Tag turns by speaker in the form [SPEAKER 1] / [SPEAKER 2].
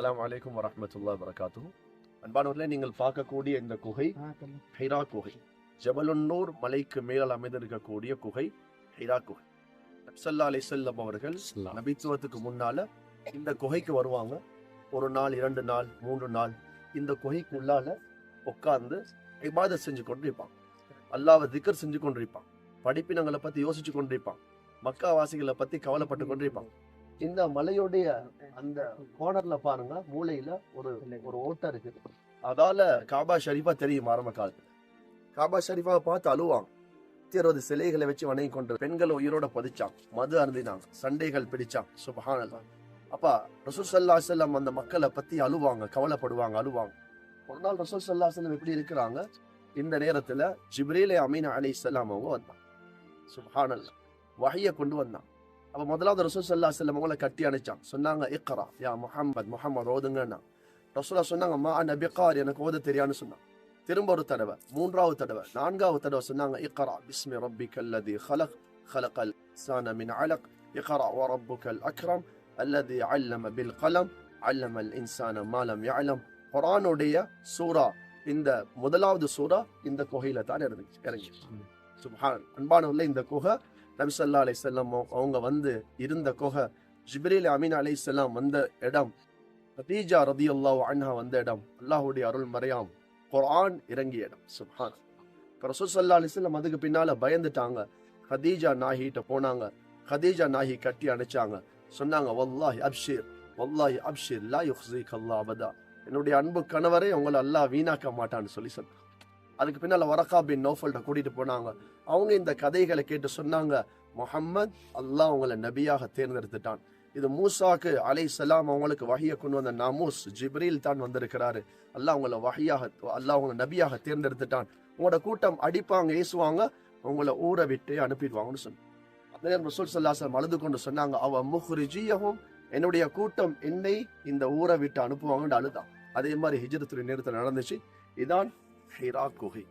[SPEAKER 1] அஸ்ஸலாமு அலைக்கும் வரஹ்மத்துல்லாஹி வரகாத்துஹு அன்பானவர்களே நீங்கள் பார்க்கக்கூடிய இந்த குகை ஹைரா குகை. ஜபலுன்னூர் மலைக்கு மேல் அமைந்திருக்கக்கூடிய குகை ஹைரா குகை. நப்சல்லா அலிசல்லம் அவர்கள் நபித்துவத்துக்கு முன்னால இந்த குகைக்கு வருவாங்க. ஒரு நாள் இரண்டு நாள் மூன்று நாள் இந்த குகைக்கு உள்ளால உட்கார்ந்து இபாதத் செஞ்சு கொண்டிருப்பான் அல்லாஹ்வை திக்கர் செஞ்சு கொண்டிருப்பான் படிப்பினங்களை பத்தி யோசிச்சு கொண்டிருப்பான் மக்கா வாசிகளை பத்தி கவலைப்பட்டு கொண்டிருப்பான் இந்த மலையுடைய அந்த கோணர்ல பாருங்க மூலையில ஒரு ஒரு ஓட்டை இருக்கு. அதால காபா ஷரீஃபா தெரியும் ஆரம்ப காலத்துல. காபா ஷரீஃபாவை பார்த்து அழுவாங்க இருபது சிலைகளை வச்சு வணங்கி கொண்டு பெண்களை உயிரோட பதிச்சான். மது அருந்தினாங்க சண்டைகள் பிடிச்சான். சுபஹானல்லாஹ் அப்பா ரசூல் சல்லா செல்லம் அந்த மக்களை பத்தி அழுவாங்க கவலைப்படுவாங்க அழுவாங்க. ஒரு நாள் ரசூல் சல்லா செல்லம் எப்படி இருக்கிறாங்க? இந்த நேரத்துல ஜிப்ரீலே அமீன் அலி இஸ்லாம் அவங்க வந்தாங்க சுபஹானல்லாஹ் வஹிய கொண்டு வந்தான். அப்ப முதலாவது ரசூல் சல்லா செல்லம் அவங்கள கட்டி அணைச்சான் சொன்னாங்க இக்கரா யா முஹம்மத் முஹம்மத் ஓதுங்கன்னா ரசூலா சொன்னாங்க மா நபிகார் எனக்கு ஓத தெரியான்னு சொன்னான் திரும்ப ஒரு தடவை மூன்றாவது தடவை நான்காவது தடவை சொன்னாங்க இக்ரா பிஸ்மி ரப்பி கல்லதி ஹலக் ஹலகல் சான மின் அலக் இக்ரா ஓ ரப்புக்கல் அக்ரம் அல்லது அல்லம பில் கலம் அல்லம் அல் இன்சான மாலம் யாலம் குரானுடைய சூரா இந்த முதலாவது சூரா இந்த குகையில தான் இருந்துச்சு இறங்கி சுபான் அன்பானவர்ல இந்த குகை நபிசல்லா அலை செல்லம் அவங்க வந்து இருந்த குகை ஜிப்ரீல் அமீன் அலைஹிஸ்ஸலாம் வந்த இடம் கதீஜா ரதியல்லாஹு அன்ஹா வந்த இடம் அல்லாஹுடைய அருள் மறையாம் குரான் இறங்கிய இடம் சுப்ஹான் இப்போ ரசூல் சல்லா அலைஹி வஸல்லம் அதுக்கு பின்னால பயந்துட்டாங்க. ஹதீஜா நாஹிட்ட போனாங்க. ஹதீஜா நாஹி கட்டி அணைச்சாங்க. சொன்னாங்க வல்லாஹி அப்ஷீர் வல்லாஹி அப்ஷீர் லா யுஹ்ஸிக் அல்லாஹ் அபதா. என்னுடைய அன்பு கணவரை உங்களை அல்லாஹ் வீணாக்க மாட்டான்னு சொல்லி சொன்னாங்க. அதுக்கு பின்னால வரகா பின் நோஃபல்ட்ட கூட்டிட்டு போனாங்க. அவங்க இந்த கதைகளை கேட்டு சொன்னாங்க முஹம்மத் அல்லாஹ் அவங்கள நபியாக தேர்ந்தெடுத்துட்டான். இது மூசாக்கு அலை சலாம் அவங்களுக்கு வகையை கொண்டு வந்த நாமூஸ் ஜிப்ரீல் தான் வந்திருக்கிறாரு. அல்லாஹ் அவங்கள வகையாக அல்லாஹ் அவங்கள நபியாக தேர்ந்தெடுத்துட்டான். உங்களோட கூட்டம் அடிப்பாங்க ஏசுவாங்க உங்களை ஊற விட்டு அனுப்பிடுவாங்கன்னு சொன்னாங்க. அந்த நேரம் ரசூல் சல்லாசலம் அழுது கொண்டு சொன்னாங்க அவ முஹ்ரிஜியவும் என்னுடைய கூட்டம் என்னை இந்த ஊரை விட்டு அனுப்புவாங்கன்னு அழுதான். அதே மாதிரி ஹிஜ்ரத்துடைய நேரத்தில் நடந்துச்சு. இதான் ஹிரா குகை